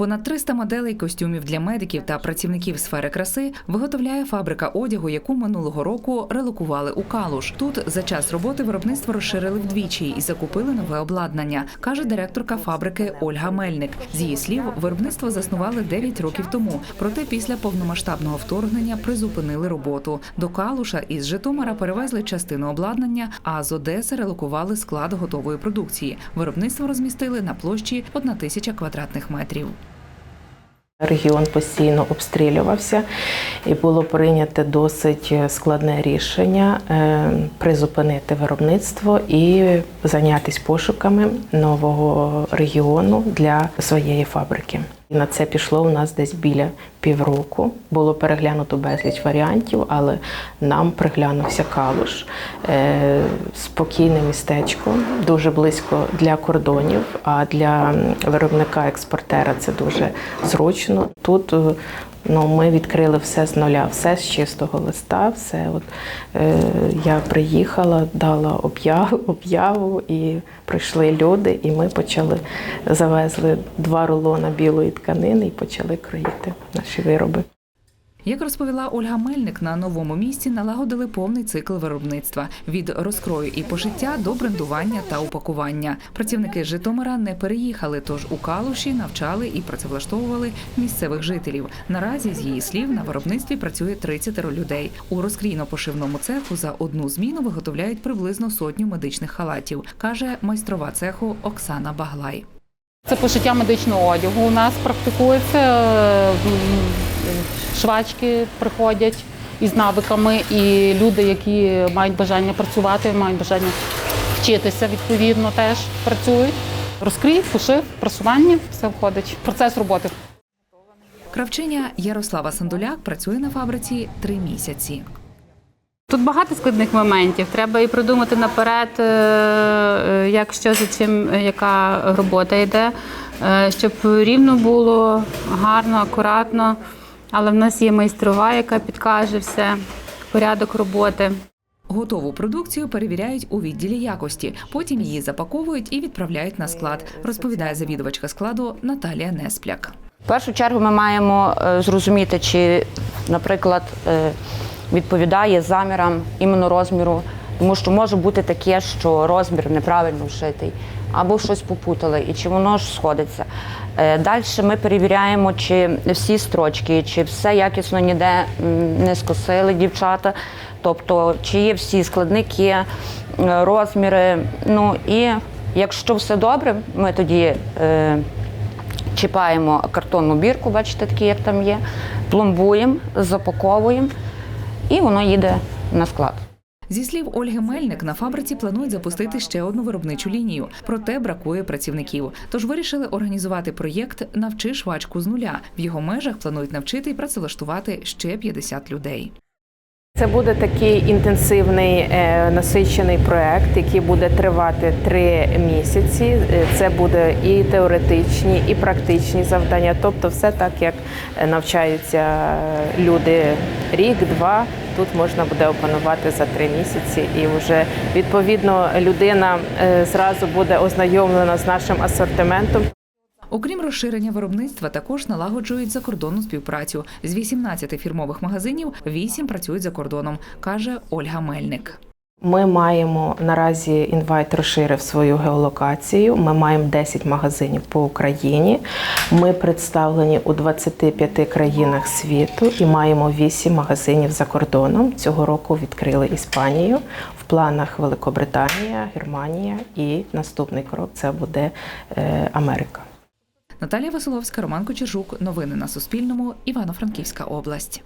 Понад 300 моделей костюмів для медиків та працівників сфери краси виготовляє фабрика одягу, яку минулого року релокували у Калуш. Тут за час роботи виробництво розширили вдвічі і закупили нове обладнання, каже директорка фабрики Ольга Мельник. З її слів, виробництво заснували 9 років тому. Проте після повномасштабного вторгнення призупинили роботу. До Калуша із Житомира перевезли частину обладнання, а з Одеси релокували склад готової продукції. Виробництво розмістили на площі 1 тисяча квадратних метрів. Регіон постійно обстрілювався, і було прийнято досить складне рішення е, призупинити виробництво і зайнятися пошуками нового регіону для своєї фабрики. На це пішло у нас десь біля півроку. Було переглянуто безліч варіантів, але нам приглянувся Калуш. Е, Спокійне містечко, дуже близько для кордонів, а для виробника-експортера це дуже зручно. Тут е, ну, ми відкрили все з нуля, все з чистого листа. Все от, е, я приїхала, дала об'яву, об'яву і прийшли люди, і ми почали завезли два рулона білої тканини і почали кроїти наші вироби. Як розповіла Ольга Мельник, на новому місці налагодили повний цикл виробництва від розкрою і пошиття до брендування та упакування. Працівники Житомира не переїхали, тож у Калуші навчали і працевлаштовували місцевих жителів. Наразі, з її слів, на виробництві працює 30 людей. У розкрійно-пошивному цеху за одну зміну виготовляють приблизно сотню медичних халатів, каже майстрова цеху Оксана Баглай. Це пошиття медичного одягу у нас практикується. Е, Швачки приходять із навиками, і люди, які мають бажання працювати, мають бажання вчитися, відповідно, теж працюють. Розкрій, пошив, просування, все входить. Процес роботи. Кравчиня Ярослава Сандуляк працює на фабриці три місяці. Тут багато складних моментів. Треба і продумати наперед, е, е, як що за чим, е, яка робота йде, щоб рівно було, гарно, акуратно. Але в нас є майстрова, яка підкаже все, порядок роботи. Готову продукцію перевіряють у відділі якості. Потім її запаковують і відправляють на склад, розповідає завідувачка складу Наталія Неспляк. В першу чергу ми маємо зрозуміти, чи, наприклад, відповідає замірам іменно розміру, тому що може бути таке, що розмір неправильно вшитий, або щось попутали, і чи воно ж сходиться. Далі ми перевіряємо, чи всі строчки, чи все якісно ніде не скосили дівчата, тобто чи є всі складники, е, розміри. Ну і якщо все добре, ми тоді. е, чіпаємо картонну бірку, бачите, такі, як там є, пломбуємо, запаковуємо, і воно їде на склад. Зі слів Ольги Мельник, на фабриці планують запустити ще одну виробничу лінію, проте бракує працівників. Тож вирішили організувати проєкт Навчи швачку з нуля. В його межах планують навчити і працевлаштувати ще 50 людей. Це буде такий інтенсивний е, насичений проект, який буде тривати три місяці. Е, Це буде і теоретичні, і практичні завдання. Тобто, все так, як е, навчаються люди рік-два. Тут можна буде опанувати за три місяці, і вже відповідно людина зразу буде ознайомлена з нашим асортиментом. Окрім розширення виробництва, також налагоджують закордонну співпрацю. З 18 фірмових магазинів 8 працюють за кордоном, каже Ольга Мельник. Ми маємо наразі інвайт розширив свою геолокацію. Ми маємо 10 магазинів по Україні. Ми представлені у 25 країнах світу і маємо 8 магазинів за кордоном. Цього року відкрили Іспанію. В планах Великобританія, Германія і наступний крок це буде е, Америка. Наталія Василовська, Роман Кочержук. Новини на Суспільному. Івано-Франківська область.